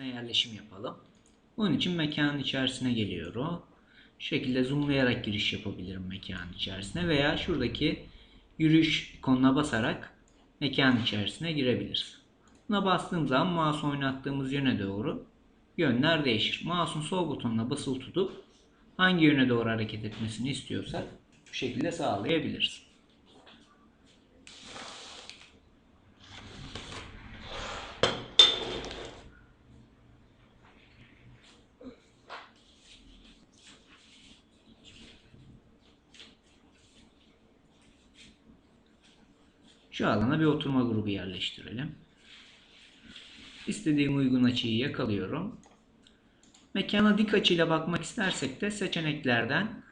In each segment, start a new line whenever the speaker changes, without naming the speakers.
içerisine yerleşim yapalım. Bunun için mekanın içerisine geliyorum. Şu şekilde zoomlayarak giriş yapabilirim mekanın içerisine veya şuradaki yürüyüş ikonuna basarak mekanın içerisine girebiliriz. Buna bastığım zaman mouse oynattığımız yöne doğru yönler değişir. Mouse'un sol butonuna basılı tutup hangi yöne doğru hareket etmesini istiyorsak bu şekilde sağlayabiliriz. Şu alana bir oturma grubu yerleştirelim. İstediğim uygun açıyı yakalıyorum. Mekana dik açıyla bakmak istersek de seçeneklerden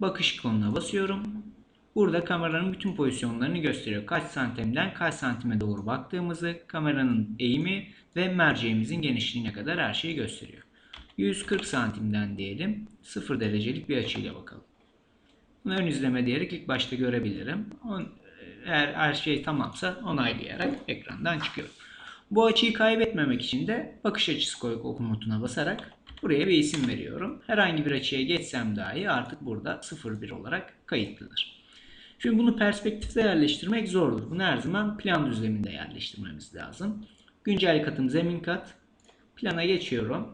bakış konuna basıyorum. Burada kameranın bütün pozisyonlarını gösteriyor. Kaç santimden kaç santime doğru baktığımızı, kameranın eğimi ve merceğimizin genişliğine kadar her şeyi gösteriyor. 140 santimden diyelim 0 derecelik bir açıyla bakalım. Bunu ön izleme diyerek ilk başta görebilirim. Eğer her şey tamamsa onaylayarak ekrandan çıkıyorum. Bu açıyı kaybetmemek için de bakış açısı koy komutuna basarak buraya bir isim veriyorum. Herhangi bir açıya geçsem dahi artık burada 01 olarak kayıtlıdır. Şimdi bunu perspektifte yerleştirmek zordur. Bunu her zaman plan düzleminde yerleştirmemiz lazım. Güncel katım zemin kat. Plana geçiyorum.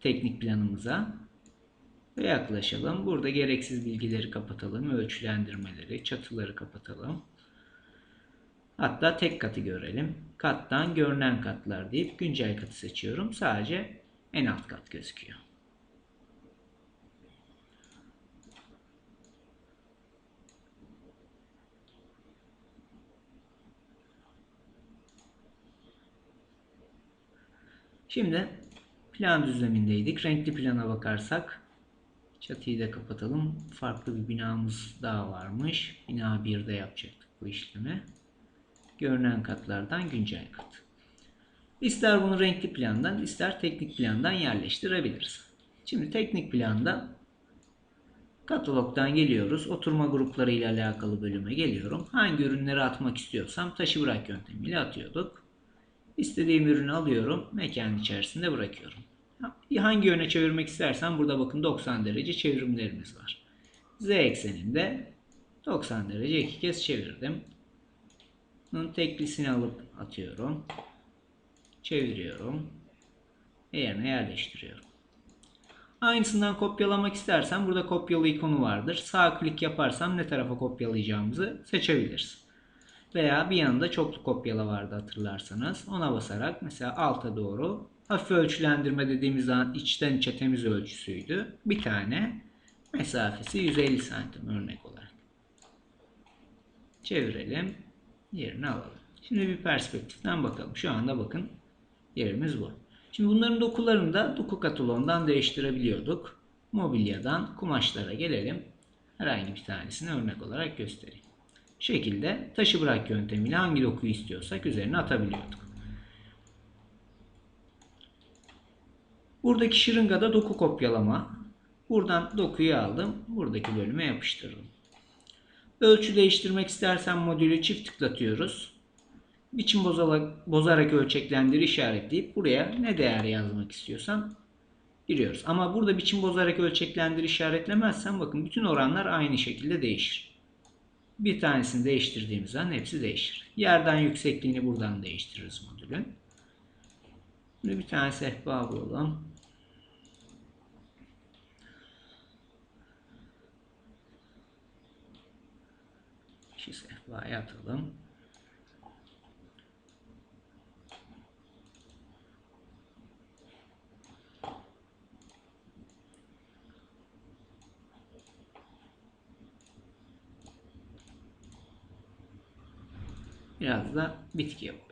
Teknik planımıza. Ve yaklaşalım. Burada gereksiz bilgileri kapatalım. Ölçülendirmeleri, çatıları kapatalım. Hatta tek katı görelim. Kattan görünen katlar deyip güncel katı seçiyorum. Sadece en alt kat gözüküyor. Şimdi plan düzlemindeydik. Renkli plana bakarsak çatıyı da kapatalım. Farklı bir binamız daha varmış. Bina 1'de yapacaktık bu işlemi görünen katlardan güncel kat. İster bunu renkli plandan ister teknik plandan yerleştirebiliriz. Şimdi teknik planda katalogdan geliyoruz. Oturma grupları ile alakalı bölüme geliyorum. Hangi ürünleri atmak istiyorsam taşı bırak yöntemiyle atıyorduk. İstediğim ürünü alıyorum. Mekanın içerisinde bırakıyorum. Hangi yöne çevirmek istersen burada bakın 90 derece çevrimlerimiz var. Z ekseninde 90 derece iki kez çevirdim. Bunun teklisini alıp atıyorum. Çeviriyorum. Ve yerine yerleştiriyorum. Aynısından kopyalamak istersen burada kopyala ikonu vardır. Sağ klik yaparsam ne tarafa kopyalayacağımızı seçebiliriz. Veya bir yanında çoklu kopyala vardı hatırlarsanız. Ona basarak mesela alta doğru hafif ölçülendirme dediğimiz zaman içten içe temiz ölçüsüydü. Bir tane mesafesi 150 santim örnek olarak. Çevirelim yerini alalım. Şimdi bir perspektiften bakalım. Şu anda bakın yerimiz bu. Şimdi bunların dokularını da doku kataloğundan değiştirebiliyorduk. Mobilyadan kumaşlara gelelim. Herhangi bir tanesini örnek olarak göstereyim. Şekilde taşı bırak yöntemiyle hangi dokuyu istiyorsak üzerine atabiliyorduk. Buradaki şırıngada doku kopyalama. Buradan dokuyu aldım. Buradaki bölüme yapıştırdım. Ölçü değiştirmek istersen modülü çift tıklatıyoruz. Biçim bozarak, bozarak ölçeklendir işaretleyip buraya ne değer yazmak istiyorsam giriyoruz. Ama burada biçim bozarak ölçeklendir işaretlemezsen bakın bütün oranlar aynı şekilde değişir. Bir tanesini değiştirdiğimiz zaman hepsi değişir. Yerden yüksekliğini buradan değiştiririz modülün. Şimdi bir tane sehpa bulalım. Sehpaya atalım. Biraz da bitki yapalım.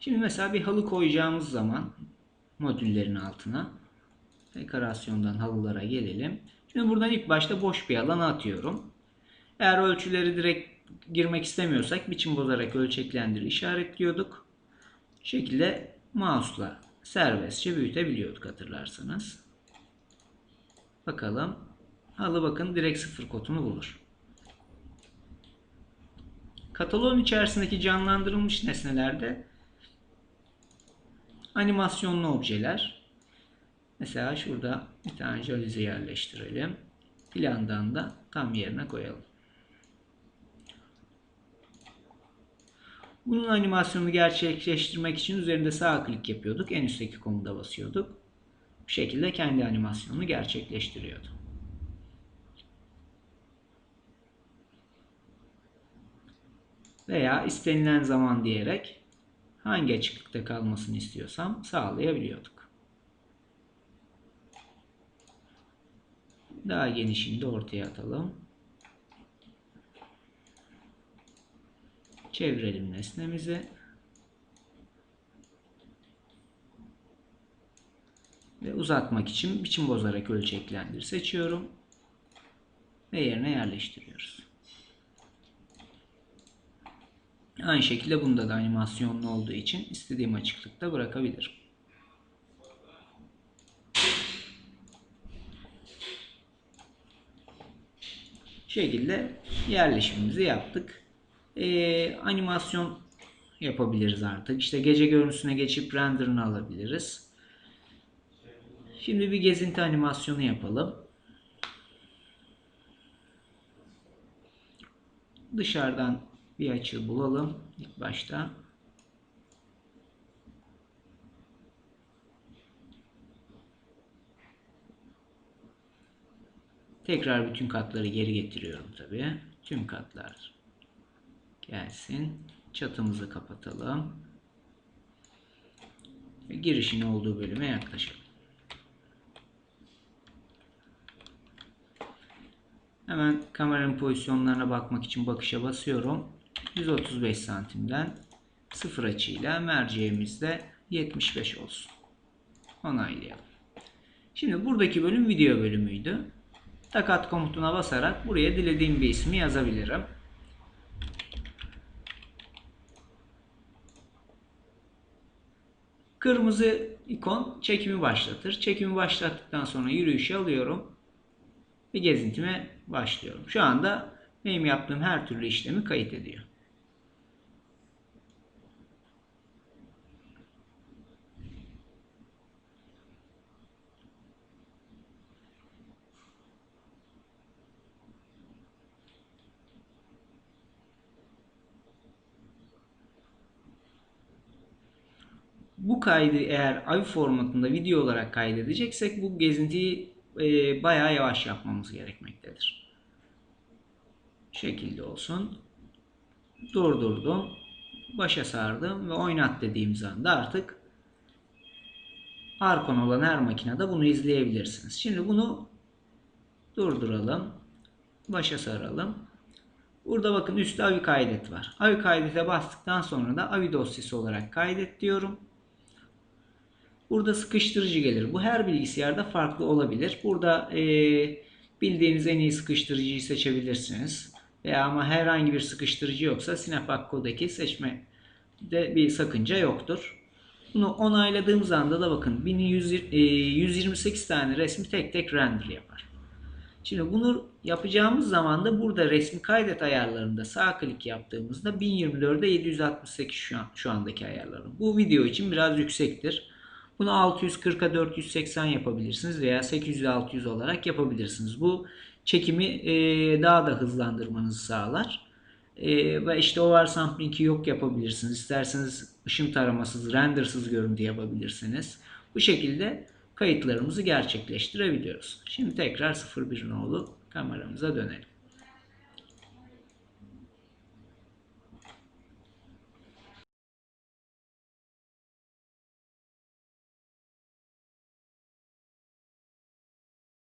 Şimdi mesela bir halı koyacağımız zaman modüllerin altına dekorasyondan halılara gelelim. Şimdi buradan ilk başta boş bir alan atıyorum. Eğer ölçüleri direkt girmek istemiyorsak biçim bozarak ölçeklendir işaretliyorduk. Bu şekilde mouse'la serbestçe büyütebiliyorduk hatırlarsanız. Bakalım. Halı bakın direkt sıfır kodunu bulur. Kataloğun içerisindeki canlandırılmış nesnelerde animasyonlu objeler. Mesela şurada bir tane jölize yerleştirelim. Plandan da tam yerine koyalım. Bunun animasyonunu gerçekleştirmek için üzerinde sağ klik yapıyorduk. En üstteki komuda basıyorduk. Bu şekilde kendi animasyonunu gerçekleştiriyordu. Veya istenilen zaman diyerek hangi açıklıkta kalmasını istiyorsam sağlayabiliyorduk. Daha genişini de ortaya atalım. Çevirelim nesnemizi. Ve uzatmak için biçim bozarak ölçeklendir seçiyorum. Ve yerine yerleştiriyoruz. Aynı şekilde bunda da animasyonlu olduğu için istediğim açıklıkta bırakabilirim. şekilde yerleşimimizi yaptık. Ee, animasyon yapabiliriz artık. İşte gece görüntüsüne geçip renderını alabiliriz. Şimdi bir gezinti animasyonu yapalım. Dışarıdan bir açı bulalım ilk başta. Tekrar bütün katları geri getiriyorum tabii. Tüm katlar gelsin. Çatımızı kapatalım. Ve girişin olduğu bölüme yaklaşalım. Hemen kameranın pozisyonlarına bakmak için bakışa basıyorum. 135 santimden sıfır açıyla merceğimiz de 75 olsun. Onaylayalım. Şimdi buradaki bölüm video bölümüydü. Takat komutuna basarak buraya dilediğim bir ismi yazabilirim. Kırmızı ikon çekimi başlatır. Çekimi başlattıktan sonra yürüyüşe alıyorum. Ve gezintime başlıyorum. Şu anda benim yaptığım her türlü işlemi kayıt ediyor. Bu kaydı eğer AVI formatında video olarak kaydedeceksek bu gezintiyi e, bayağı yavaş yapmamız gerekmektedir. Şekilde olsun. Durdurdum. Başa sardım ve oynat dediğimiz anda artık Arkon olan her makinede bunu izleyebilirsiniz. Şimdi bunu durduralım. Başa saralım. Burada bakın üstte AVI kaydet var. AVI kaydete bastıktan sonra da AVI dosyası olarak kaydet diyorum. Burada sıkıştırıcı gelir. Bu her bilgisayarda farklı olabilir. Burada e, bildiğiniz en iyi sıkıştırıcıyı seçebilirsiniz. Veya ama herhangi bir sıkıştırıcı yoksa Snap Akko'daki seçmede bir sakınca yoktur. Bunu onayladığımız anda da bakın 1128 tane resmi tek tek render yapar. Şimdi bunu yapacağımız zaman da burada resmi kaydet ayarlarında sağ klik yaptığımızda 1024'e 768 şu, an, şu andaki ayarlarım. Bu video için biraz yüksektir. Bunu 640'a 480 yapabilirsiniz veya 800-600 olarak yapabilirsiniz. Bu çekimi e, daha da hızlandırmanızı sağlar. E, ve işte oversampling'i yok yapabilirsiniz. İsterseniz ışın taramasız, rendersız görüntü yapabilirsiniz. Bu şekilde kayıtlarımızı gerçekleştirebiliyoruz. Şimdi tekrar 01 nolu kameramıza dönelim.